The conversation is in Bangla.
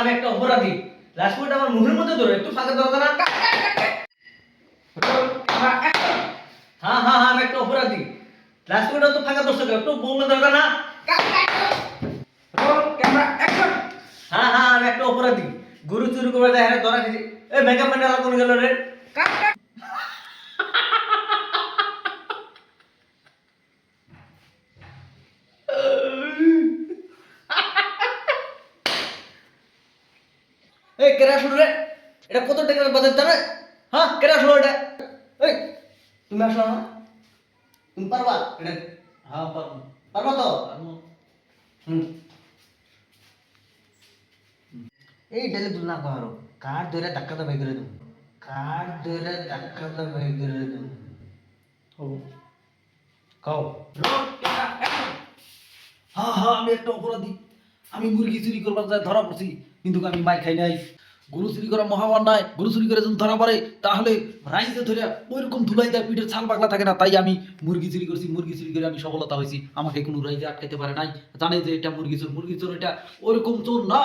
আমি একটা অপরাধী। লাস্ট মিনিট আমার মুখের মধ্যে ধরে, একটু ফাঁকা দরকার না হ্যাঁ হ্যাঁ হ্যাঁ আমি একটা অপরাধী। লাস্ট তো ফাঁকা দর্শক একটু বললে দরকার না হ্যাঁ হ্যাঁ আমি একটা অপরাধী। গুরু চুরি করে হ্যাঁ ধরা খেয়েছি। এই মেকআপ ম্যান কোন গেল রে। কাট। এই কেরা শুরু রে? এটা কত টাকার বাজার জানে হ্যাঁ কেরা শুরু এটা? এই তুমি আসো না তুমি পারবা? এটা হ্যাঁ পারব। পারবা তো? হুম। এই ডেলে তুল না কহারো কার ধরে ধাক্কা দা বাই করে দেবো? কার ধরে ধাক্কা দা বাই করে দেবো? কাও। হ্যাঁ হ্যাঁ আমি একটা অপরাধী। আমি মুরগি চুরি করবার যায় ধরা পড়ছি, কিন্তু আমি মাই খাই নাই। গরু চুরি করা নাই, গরু চুরি করে যদি ধরা পড়ে, তাহলে রাইজে ধরে ওইরকম ধুলাই দেয় পিঠের ছাল পাগলা থাকে না, তাই আমি মুরগি চুরি করছি, মুরগি চুরি করে আমি সফলতা হয়েছি। আমাকে কোনো রাইজে আটকাইতে পারে নাই। জানে যে এটা মুরগি চোর মুরগি চোর এটা ওইরকম চোর না।